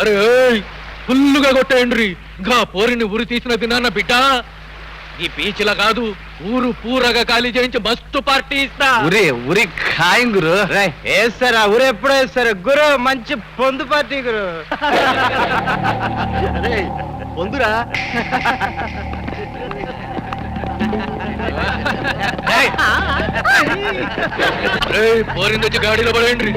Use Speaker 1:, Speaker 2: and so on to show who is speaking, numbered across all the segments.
Speaker 1: అరే ఫుల్లుగా కొట్టేయండ్రి. గా పోరిని ఉరి తీసిన తినాన్న బిడ్డ. ఈ పీచిలా కాదు ఊరు పూరగా ఖాళీ చేయించి మస్తు పార్టీ ఇస్తా.
Speaker 2: ఉరి ఉరి ఖాయం గురు. వేస్తారా? ఉరి ఎప్పుడు వేస్తారు? గురు మంచి పొందు పార్టీ గురు. పొందురా.
Speaker 1: ఏయ్, పోరిని వచ్చి గాడిలో పడేయండి.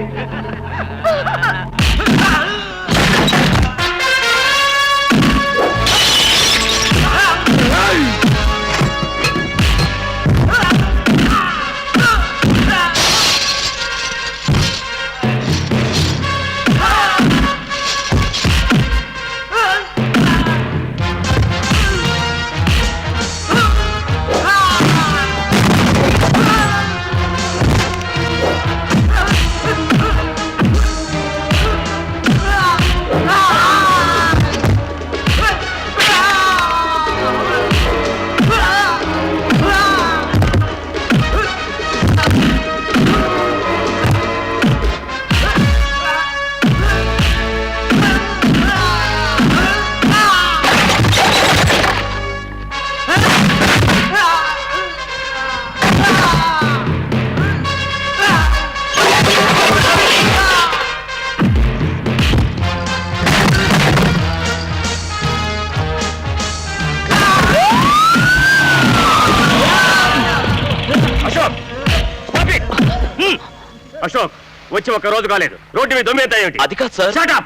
Speaker 3: అశోక్ వచ్చి ఒక రోజు కాలేదు రోడ్డు మీద దొమ్మేద్దా ఏమిటి
Speaker 4: అది కాదు sir
Speaker 3: up!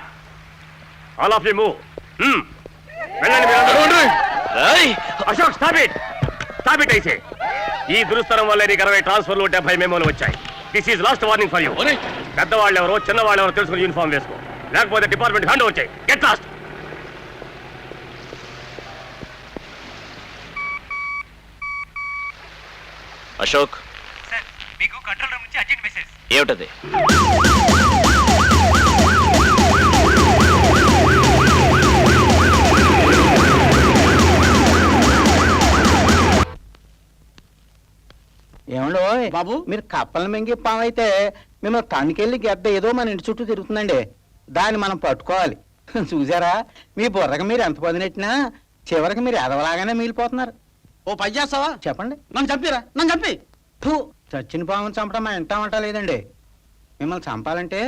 Speaker 3: All of you move. Hmm. వెళ్ళండి మీరందరూ.
Speaker 4: ఏయ్!
Speaker 3: Ashok stop it stop it అయితే ఈ దురుస్తరం వల్ల నీకు అరవై ట్రాన్స్ఫర్లు డెబ్బై మెమోలు వచ్చాయి this is last warning for you
Speaker 1: ఒరే.
Speaker 3: పెద్దవాళ్ళు ఎవరో చిన్నవాళ్ళు ఎవరో తెలుసుకుని యూనిఫామ్ వేసుకో లేకపోతే డిపార్ట్మెంట్ హ్యాండ్ వచ్చాయి get lost
Speaker 4: Ashok
Speaker 5: control room నుంచి అర్జెంట్ మెసేజ్.
Speaker 4: ఏమిటది?
Speaker 6: ఏమండో బాబు? మీరు కప్పల మింగి పామైతే మిమ్మల్ని తణుకెళ్ళి గెడ్డ ఏదో మన ఇంటి చుట్టూ తిరుగుతుందండి. దాన్ని మనం పట్టుకోవాలి. చూసారా? మీ బుర్రకి మీరు ఎంత పొందినెట్టినా చివరికి మీరు ఎదవలాగానే మిగిలిపోతున్నారు.
Speaker 2: ఓ పని చేస్తావా
Speaker 6: చెప్పండి.
Speaker 2: నన్ను చంపిరా? నన్ను చంపి.
Speaker 6: చచ్చిన పాముని చంపడం మా ఇంటా వంట లేదండి. మిమ్మల్ని చంపాలంటే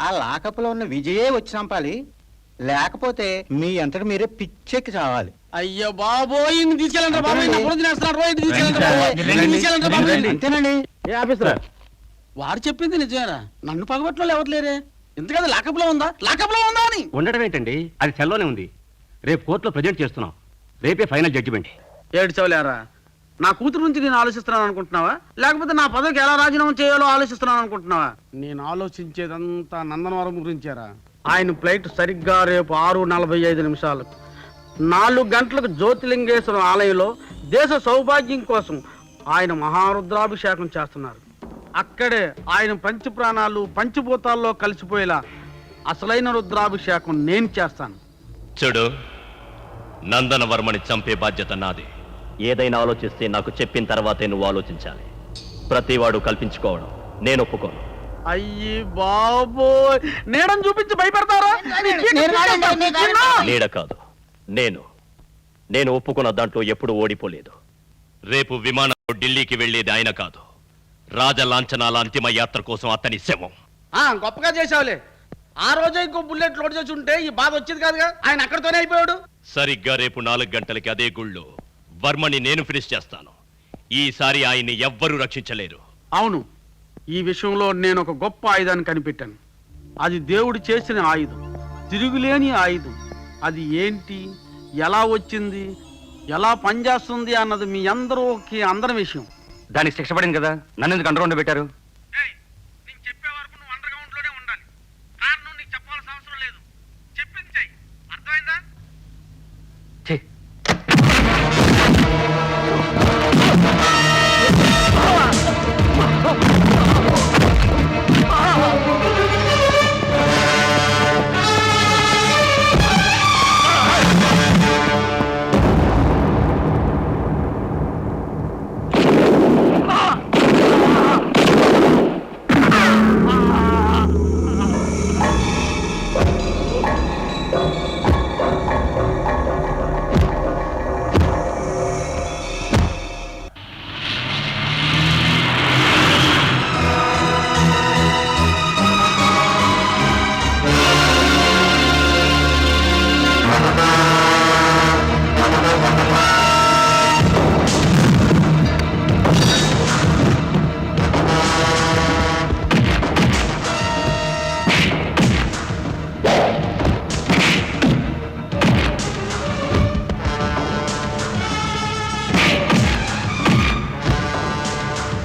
Speaker 6: ఆ లాకప్లో ఉన్న విజయే వచ్చి చంపాలి. లేకపోతే మీ అంతటి మీరే పిచ్చెక్కి చావాలి.
Speaker 2: అయ్యో బాబోయ్ ఇన్ని తీసుకెళ్ళండి బాబోయ్ నా పొలం తినేస్తున్నాడు రోయ్ తీసుకెళ్ళండి బాబోయ్ ఇన్ని తీసుకెళ్ళండి బాబోయ్
Speaker 6: అంతేనండి.
Speaker 2: ఏ ఆఫీసర్? వాడు చెప్పింది నిజమేరా. నన్ను పగబట్టలో ఎవరు లేరే ఎందుకంటే లాకప్లో ఉందా? లాకప్లో ఉందా అని.
Speaker 3: ఉండడం ఏంటండి? అది సెల్లోనే ఉంది. రేపు కోర్టులో ప్రజెంట్ చేస్తున్నాం. రేపే ఫైనల్ జడ్జిమెంట్.
Speaker 2: ఏడ్చవలేరా నా కూతురు నుంచి నేను ఆలోచిస్తున్నాను అనుకుంటున్నావా? లేకపోతే నా పదవికి ఎలా రాజీనామా చేయాలో ఆలోచిస్తున్నాను అనుకుంటున్నావా? నేను ఆలోచించేదంతా నందనవరం గురించారా? ఆయన ఫ్లైట్ సరిగ్గా రేపు ఆరు నలభై ఐదు నిమిషాలకు నాలుగు గంటలకు జ్యోతిలింగేశ్వరం ఆలయంలో దేశ సౌభాగ్యం కోసం ఆయన మహారుద్రాభిషేకం చేస్తున్నారు. అక్కడే ఆయన పంచ ప్రాణాలు పంచభూతాల్లో కలిసిపోయేలా అసలైన రుద్రాభిషేకం నేను చేస్తాను.
Speaker 4: చూడు నందనవర్మని చంపే బాధ్యత నాది. ఏదైనా ఆలోచిస్తే నాకు చెప్పిన తర్వాతే నువ్వు ఆలోచించాలి. ప్రతివాడు కల్పించుకోవడం నేను ఒప్పుకోను.
Speaker 2: అయ్యి బాబోయ్! నీడని చూపించి భయపెడతారా?
Speaker 4: నీడ కాదు. నేను. నేను ఒప్పుకున్న దాంట్లో ఎప్పుడు ఓడిపోలేదు. రేపు విమానంలో ఢిల్లీకి వెళ్ళేది ఆయన కాదు. రాజ లాంఛనాల అంతిమ యాత్ర కోసం అతని శవం.
Speaker 2: ఆ, గొప్పగా చేసావులే ఆ రోజే ఇంకో బుల్లెట్ లోడ్ చేసి ఉంటే ఈ బాధ వచ్చేది కాదుగా? ఆయన అక్కడితోనే అయిపోయాడు.
Speaker 4: సరిగ్గా రేపు నాలుగు గంటలకి అదే గుళ్ళో వర్మని నేను ఫినిష్ చేస్తాను. ఈసారి ఆయన్ని ఎవ్వరూ రక్షించలేరు.
Speaker 2: అవును ఈ విషయంలో నేను ఒక గొప్ప ఆయుధాన్ని కనిపెట్టాను. అది దేవుడు చేసిన ఆయుధం. తిరుగులేని ఆయుధం. అది ఏంటి? ఎలా వచ్చింది? ఎలా పనిచేస్తుంది అన్నది మీ అందరూకి అందరి విషయం.
Speaker 3: దానికి శిక్ష పడింది కదా? నన్ను ఎందుకు అండర్ పెట్టారు?